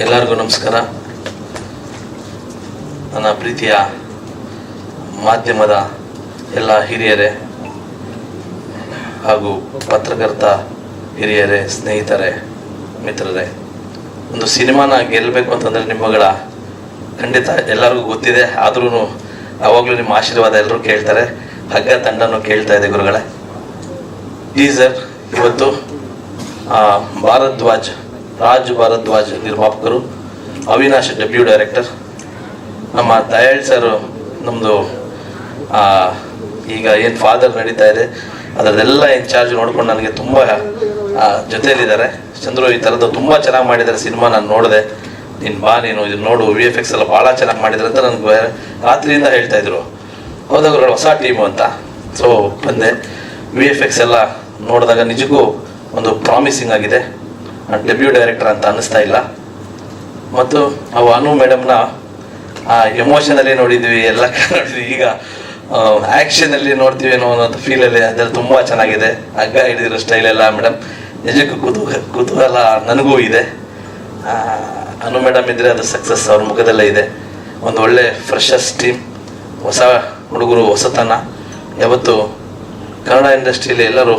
ಎಲ್ಲರಿಗೂ ನಮಸ್ಕಾರ. ನನ್ನ ಪ್ರೀತಿಯ ಮಾಧ್ಯಮದ ಎಲ್ಲ ಹಿರಿಯರೇ ಹಾಗೂ ಪತ್ರಕರ್ತ ಹಿರಿಯರೇ ಸ್ನೇಹಿತರೇ ಮಿತ್ರರೇ ಒಂದು ಸಿನಿಮಾನ ಗೆಲ್ಲಬೇಕು ಅಂತಂದರೆ ನಿಮ್ಮಗಳ ಖಂಡಿತ ಎಲ್ಲರಿಗೂ ಗೊತ್ತಿದೆ. ಆದ್ರೂ ಯಾವಾಗಲೂ ನಿಮ್ಮ ಆಶೀರ್ವಾದ ಎಲ್ಲರೂ ಕೇಳ್ತಾರೆ. ಹಗ್ಗ ತಂಡನೂ ಕೇಳ್ತಾ ಇದೆ ಗುರುಗಳೇ. ಟೀಸರ್ ಇವತ್ತು ಆ, ಭಾರದ್ವಾಜ್ ರಾಜ್ ಭಾರದ್ವಾಜ್ ನಿರ್ಮಾಪಕರು, ಅವಿನಾಶ್ ಡೆಬ್ಯೂ ಡೈರೆಕ್ಟರ್ ನಮ್ಮ ದಯಾಳ್ ಸರ್ ನಮ್ಮದು ಈಗ ಏನು ಫಾದರ್ ನಡೀತಾ ಇದೆ ಅದರದೆಲ್ಲ ಇನ್ಚಾರ್ಜ್ ನೋಡ್ಕೊಂಡು ನನಗೆ ತುಂಬ ಜೊತೆಯಲ್ಲಿದ್ದಾರೆ. ಚಂದ್ರು ಈ ಥರದ್ದು ತುಂಬ ಚೆನ್ನಾಗಿ ಮಾಡಿದ್ದಾರೆ ಸಿನಿಮಾ ನಾನು ನೋಡಿದೆ. ನೀನು ಬಾ ನೀನು ಇದು ನೋಡು ವಿ ಎಫ್ ಎಕ್ಸ್ ಎಲ್ಲ ಭಾಳ ಚೆನ್ನಾಗಿ ಮಾಡಿದ್ರೆ ಅಂತ ನನಗೆ ರಾತ್ರಿಯಿಂದ ಹೇಳ್ತಾ ಇದ್ರು. ಹೌದಾ ಗುರುಗಳು, ಹೊಸ ಟೀಮು ಅಂತ. ಸೊ ಬಂದೆ. ವಿ ಎಫ್ ಎಕ್ಸ್ ಎಲ್ಲ ನೋಡಿದಾಗ ನಿಜಕ್ಕೂ ಒಂದು ಪ್ರಾಮಿಸಿಂಗ್ ಆಗಿದೆ. ಡೆಬ್ಯೂ ಡೈರೆಕ್ಟರ್ ಅಂತ ಅನ್ನಿಸ್ತಾ ಇಲ್ಲ. ಮತ್ತು ನಾವು ಅನು ಮೇಡಮ್ನ ಆ ಎಮೋಷನಲ್ಲಿ ನೋಡಿದ್ವಿ, ಎಲ್ಲ ನೋಡಿದ್ವಿ. ಈಗ ಆ್ಯಕ್ಷನಲ್ಲಿ ನೋಡ್ತೀವಿ ಅನ್ನೋ ಒಂದು ಫೀಲಲ್ಲಿ ಅದೆಲ್ಲ ತುಂಬ ಚೆನ್ನಾಗಿದೆ. ಹಗ್ಗ ಹಿಡಿದಿರೋ ಸ್ಟೈಲ್ ಎಲ್ಲ ಮೇಡಮ್. ನಿಜಕ್ಕೂ ಕುತೂಹ ಕುತೂಹಲ ನನಗೂ ಇದೆ. ಅನು ಮೇಡಮ್ ಇದ್ದರೆ ಅದು ಸಕ್ಸಸ್ ಅವ್ರ ಮುಖದಲ್ಲೇ ಇದೆ. ಒಂದು ಒಳ್ಳೆ ಫ್ರೆಶಸ್ ಟೀಮ್ ಹೊಸ ಹುಡುಗರು, ಹೊಸತನ. ಯಾವತ್ತು ಕನ್ನಡ ಇಂಡಸ್ಟ್ರಿಯಲ್ಲಿ ಎಲ್ಲರೂ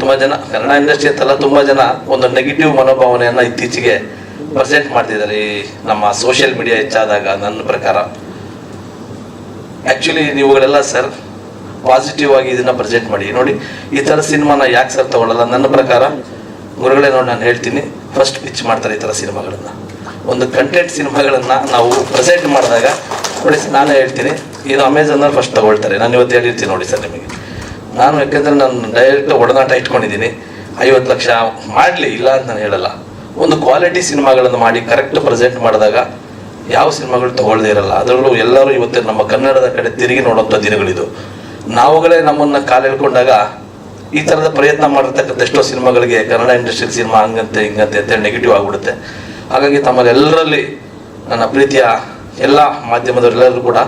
ತುಂಬ ಜನ, ಕನ್ನಡ ಇಂಡಸ್ಟ್ರಿ ಅಂತಲ್ಲ, ತುಂಬ ಜನ ಒಂದು ನೆಗೆಟಿವ್ ಮನೋಭಾವನೆಯನ್ನು ಇತ್ತೀಚೆಗೆ ಪ್ರೆಸೆಂಟ್ ಮಾಡ್ತಿದ್ದಾರೆ ಈ ನಮ್ಮ ಸೋಷಿಯಲ್ ಮೀಡಿಯಾ ಹೆಚ್ಚಾದಾಗ ನನ್ನ ಪ್ರಕಾರ. ಆ್ಯಕ್ಚುಲಿ ನೀವುಗಳೆಲ್ಲ ಸರ್ ಪಾಸಿಟಿವ್ ಆಗಿ ಇದನ್ನು ಪ್ರೆಸೆಂಟ್ ಮಾಡಿ. ನೋಡಿ, ಈ ಥರ ಸಿನಿಮಾನ ಯಾಕೆ ಸರ್ ತಗೊಳ್ಳಲ್ಲ ನನ್ನ ಪ್ರಕಾರ, ಗುರುಗಳೇ ನೋಡಿ ನಾನು ಹೇಳ್ತೀನಿ ಫಸ್ಟ್ ಪಿಚ್ ಮಾಡ್ತಾರೆ ಈ ಥರ ಸಿನಿಮಾಗಳನ್ನು. ಒಂದು ಕಂಟೆಂಟ್ ಸಿನಿಮಾಗಳನ್ನು ನಾವು ಪ್ರೆಸೆಂಟ್ ಮಾಡಿದಾಗ, ನೋಡಿ ನಾನು ಹೇಳ್ತೀನಿ, ಇದು ಅಮೆಝಾನಲ್ಲಿ ಫಸ್ಟ್ ತಗೊಳ್ತಾರೆ. ನಾನು ಇವತ್ತು ಹೇಳಿರ್ತೀನಿ ನೋಡಿ ಸರ್ ನಿಮಗೆ. ನಾನು ಯಾಕೆಂದ್ರೆ ನಾನು ಡೈರೆಕ್ಟ್ ಒಡನಾಟ ಇಟ್ಕೊಂಡಿದ್ದೀನಿ. ಐವತ್ತು ಲಕ್ಷ ಮಾಡಲಿ, ಇಲ್ಲ ಅಂತ ನಾನು ಹೇಳಲ್ಲ. ಒಂದು ಕ್ವಾಲಿಟಿ ಸಿನಿಮಾಗಳನ್ನು ಮಾಡಿ ಕರೆಕ್ಟ್ ಪ್ರೆಸೆಂಟ್ ಮಾಡಿದಾಗ ಯಾವ ಸಿನಿಮಾಗಳು ತಗೊಳ್ಳದೇ ಇರಲ್ಲ. ಅದರಲ್ಲೂ ಎಲ್ಲರೂ ಇವತ್ತು ನಮ್ಮ ಕನ್ನಡದ ಕಡೆ ತಿರುಗಿ ನೋಡುವಂಥ ದಿನಗಳಿದು. ನಾವುಗಳೇ ನಮ್ಮನ್ನ ಕಾಲೆಳ್ಕೊಂಡಾಗ ಈ ಥರದ ಪ್ರಯತ್ನ ಮಾಡಿರ್ತಕ್ಕಂಥ ಎಷ್ಟೋ ಸಿನಿಮಾಗಳಿಗೆ ಕನ್ನಡ ಇಂಡಸ್ಟ್ರಿ ಸಿನಿಮಾ ಹಂಗಂತೆ, ಹಿಂಗಂತೆ ಅಂತೇಳಿ ನೆಗೆಟಿವ್ ಆಗಿಬಿಡುತ್ತೆ. ಹಾಗಾಗಿ ತಮ್ಮಲ್ಲೆಲ್ಲರಲ್ಲಿ ನನ್ನ ಪ್ರೀತಿಯ ಎಲ್ಲ ಮಾಧ್ಯಮದವರೆಲ್ಲರೂ ಕೂಡ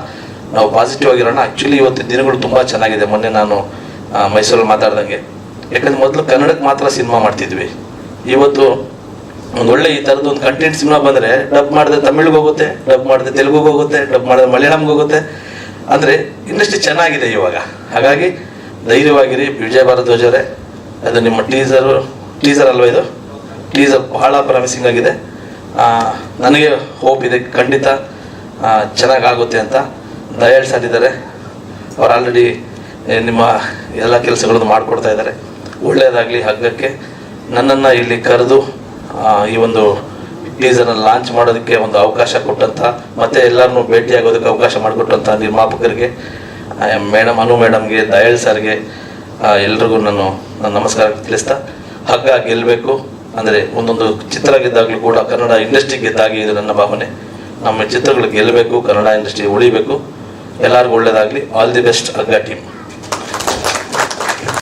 ನಾವು ಪಾಸಿಟಿವ್ ಆಗಿರೋಣ. ಆ್ಯಕ್ಚುಲಿ ಇವತ್ತಿನ ದಿನಗಳು ತುಂಬ ಚೆನ್ನಾಗಿದೆ. ಮೊನ್ನೆ ನಾನು ಮೈಸೂರಲ್ಲಿ ಮಾತಾಡ್ದಂಗೆ. ಯಾಕಂದ್ರೆ ಮೊದಲು ಕನ್ನಡಕ್ಕೆ ಮಾತ್ರ ಸಿನಿಮಾ ಮಾಡ್ತಿದ್ವಿ. ಇವತ್ತು ಒಂದು ಒಳ್ಳೆ ಈ ಥರದ್ದು ಒಂದು ಕಂಟೆಂಟ್ ಸಿನಿಮಾ ಬಂದರೆ ಡಬ್ ಮಾಡಿದ್ರೆ ತಮಿಳ್ಗೆ ಹೋಗುತ್ತೆ, ಡಬ್ ಮಾಡಿದ್ರೆ ತೆಲುಗುಗೆ ಹೋಗುತ್ತೆ, ಡಬ್ ಮಾಡಿದ್ರೆ ಮಲಯಾಳಂಗೆ ಹೋಗುತ್ತೆ. ಅಂದರೆ ಇನ್ನಷ್ಟು ಚೆನ್ನಾಗಿದೆ ಇವಾಗ. ಹಾಗಾಗಿ ಧೈರ್ಯವಾಗಿರಿ, ವಿಜಯ ಭಾರದ್ವಾಜ್ ಅವರೇ ಅದು ನಿಮ್ಮ ಟೀಸರು ಟೀಸರ್ ಅಲ್ವಾ ಇದು? ಟೀಸರ್ ಬಹಳ ಪ್ರಾಮಿಸಿಂಗ್ ಆಗಿದೆ. ನನಗೆ ಹೋಪ್ ಇದೆ, ಖಂಡಿತ ಚೆನ್ನಾಗಾಗುತ್ತೆ ಅಂತ. ದಯಾಳ್ ಸರ್ ಇದ್ದಾರೆ. ಅವ್ರು ಆಲ್ರೆಡಿ ನಿಮ್ಮ ಎಲ್ಲ ಕೆಲಸಗಳನ್ನು ಮಾಡಿಕೊಡ್ತಾ ಇದ್ದಾರೆ. ಒಳ್ಳೆಯದಾಗಲಿ ಹಗ್ಗಕ್ಕೆ. ನನ್ನನ್ನು ಇಲ್ಲಿ ಕರೆದು ಈ ಒಂದು ಟೀಸರ್ನ ಲಾಂಚ್ ಮಾಡೋದಕ್ಕೆ ಒಂದು ಅವಕಾಶ ಕೊಟ್ಟಂಥ ಮತ್ತೆ ಎಲ್ಲರನ್ನೂ ಭೇಟಿಯಾಗೋದಕ್ಕೆ ಅವಕಾಶ ಮಾಡಿಕೊಟ್ಟಂಥ ನಿರ್ಮಾಪಕರಿಗೆ ಮೇಡಮ್ ಅನು ಮೇಡಮ್ಗೆ, ದಯಾಳ್ ಸರ್ಗೆ ಎಲ್ರಿಗೂ ನಾನು ನನ್ನ ನಮಸ್ಕಾರ ತಿಳಿಸ್ತಾ, ಹಗ್ಗ ಗೆಲ್ಲಬೇಕು ಅಂದರೆ ಒಂದೊಂದು ಚಿತ್ರ ಗೆದ್ದಾಗಲೂ ಕೂಡ ಕನ್ನಡ ಇಂಡಸ್ಟ್ರಿ ಗೆದ್ದಾಗಿ ಇದು ನನ್ನ ಭಾವನೆ. ನಮ್ಮ ಚಿತ್ರಗಳು ಗೆಲ್ಲಬೇಕು ಕನ್ನಡ ಇಂಡಸ್ಟ್ರಿ ಉಳಿಬೇಕು. ಎಲ್ಲರಿಗೂ ಒಳ್ಳೆಯದಾಗಲಿ all the best Hagga team